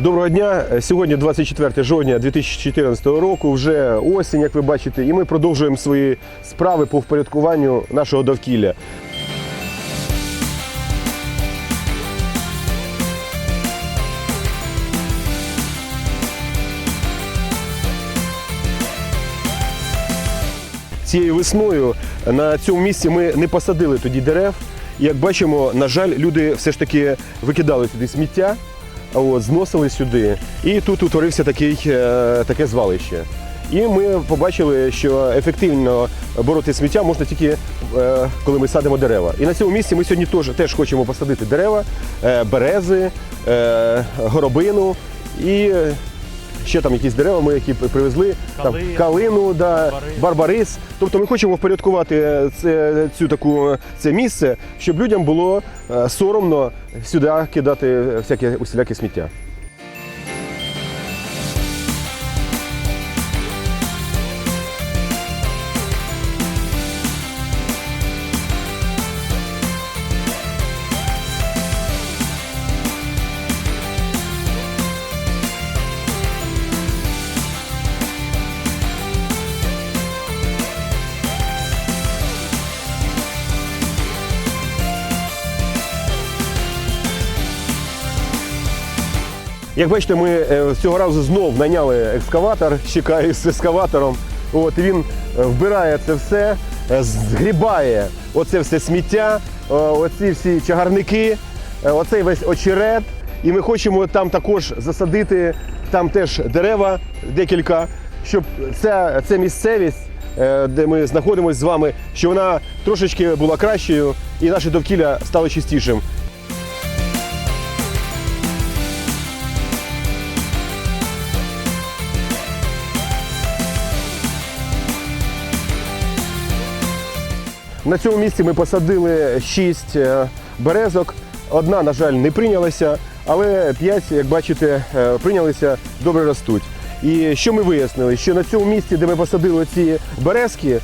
Доброго дня. Сьогодні 24 жовтня 2014 року, вже осінь, як ви бачите, і ми продовжуємо свої справи по впорядкуванню нашого довкілля. Цією весною на цьому місці ми не посадили тоді дерев. Як бачимо, на жаль, люди все ж таки викидали сюди сміття, от, зносили сюди. І тут утворився такий, е, таке звалище. І ми побачили, що ефективно бороти сміття можна тільки е, коли ми садимо дерева. І на цьому місці ми сьогодні теж, теж хочемо посадити дерева, е, берези, горобину і ще там якісь дерева ми які привезли, там Калину, да, барбарис. барбарис. Тобто ми хочемо впорядкувати це, цю таку, це місце, щоб людям було е, соромно сюди кидати всяке усіляке сміття. Як бачите, ми е, цього разу знов наняли екскаватор, чекаю з ескаватором. От він е, вбирає це все, е, згрібає оце все сміття, е, оці всі чагарники, е, оцей весь очерет. І ми хочемо там також засадити там теж дерева, декілька, щоб ця, ця місцевість, е, де ми знаходимося з вами, щоб вона трошечки була кращою і наше довкілля стало чистішим. На цьому місці ми посадили 6 березок. Одна, на жаль, не прийнялася, але 5, як бачите, е, прийнялися, добре ростуть. І що ми вияснили? Що на цьому місці, де ми посадили ці березки,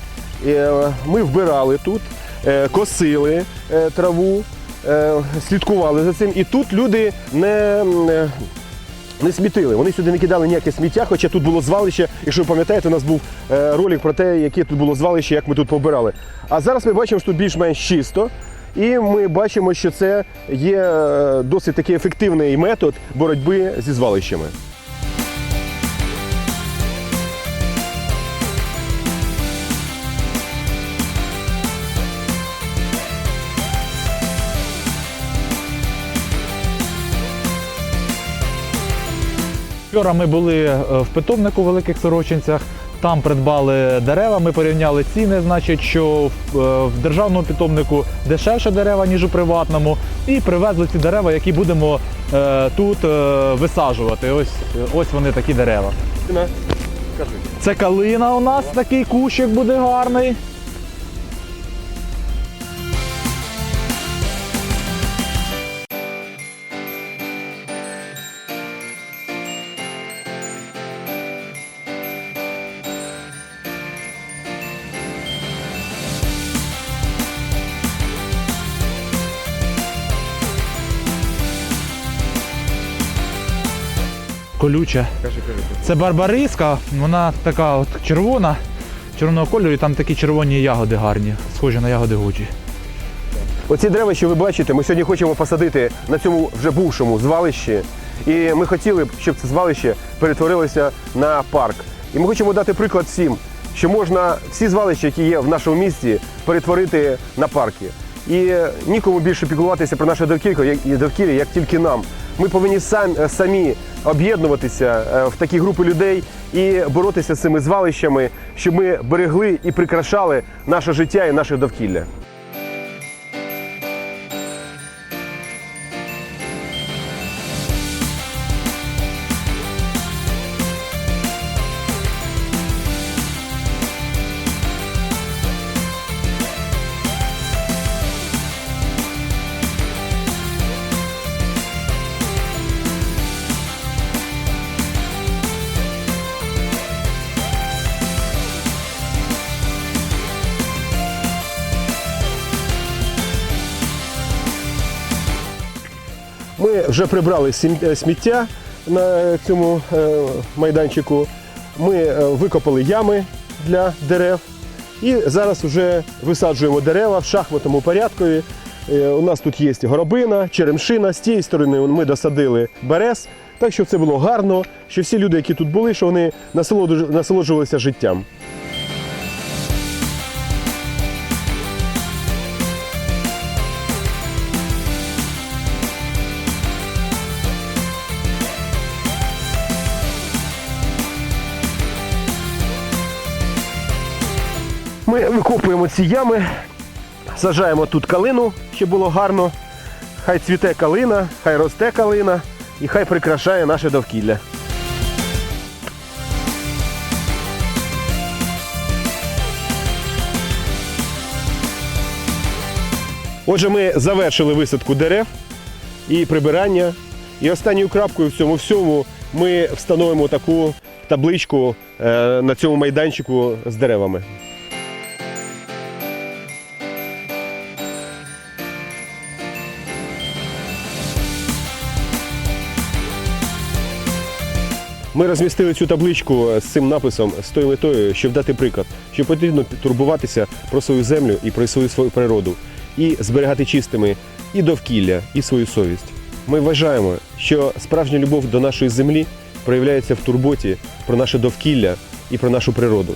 е, ми вбирали тут, е, косили е, траву, е, слідкували за цим. І тут люди не. Не смітили. Вони сюди не кидали ніяке сміття, хоча тут було звалище. Якщо ви пам'ятаєте, у нас був е, ролик про те, яке тут було звалище, як ми тут побирали. А зараз ми бачимо, що тут більш-менш чисто. І ми бачимо, що це є е, досить такий ефективний метод боротьби зі звалищами. Вчора ми були е, в питомнику в Великих Сорочинцях. Там придбали дерева. Ми порівняли ціни, значить, що в, е, державному питомнику дешевше дерева, ніж у приватному. І привезли ці дерева, які будемо е, тут висаджувати. Ось, ось вони такі дерева. Це калина у нас такий кущик буде гарний. Колюче. Це барбариска, вона така от червона, червоного кольору, і там такі червоні ягоди гарні, схожі на ягоди годжі. Оці дерева, що ви бачите, ми сьогодні хочемо посадити на цьому вже бувшому звалищі. І ми хотіли б, щоб це звалище перетворилося на парк. І ми хочемо дати приклад всім, що можна всі звалища, які є в нашому місті, перетворити на парки. І нікому більше піклуватися про наше довкілля, як- тільки нам. Ми повинні е, самі об'єднуватися е, в такі групи людей і боротися з цими звалищами, щоб ми берегли і прикрашали наше життя і наше довкілля. Ми вже прибрали е, сміття, на цьому е, майданчику. Ми е, викопали ями для дерев і зараз вже висаджуємо дерева в шахматному порядку. У нас тут є горобина, черемшина. З тієї сторони ми досадили берез, так щоб це було гарно, що всі люди, які тут були, що вони насолоджувалися життям. Ми викопуємо ці ями, сажаємо тут калину, щоб було гарно. Хай цвіте калина, хай росте калина і хай прикрашає наше довкілля. Отже, ми завершили висадку дерев і прибирання. І останньою крапкою в цьому всьому ми встановимо таку табличку е, на цьому майданчику з деревами. Ми розмістили цю табличку з цим написом з тою метою, щоб дати приклад, що потрібно турбуватися про свою землю і про свою свою природу, і зберігати чистими і довкілля, і свою совість. Ми вважаємо, що справжня любов до нашої землі проявляється в турботі про наше довкілля і про нашу природу.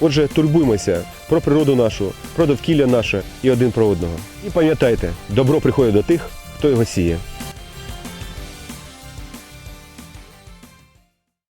Отже, турбуймося про природу нашу, про довкілля наше і один про одного. І пам'ятайте, добро приходить до тих, хто його сіє.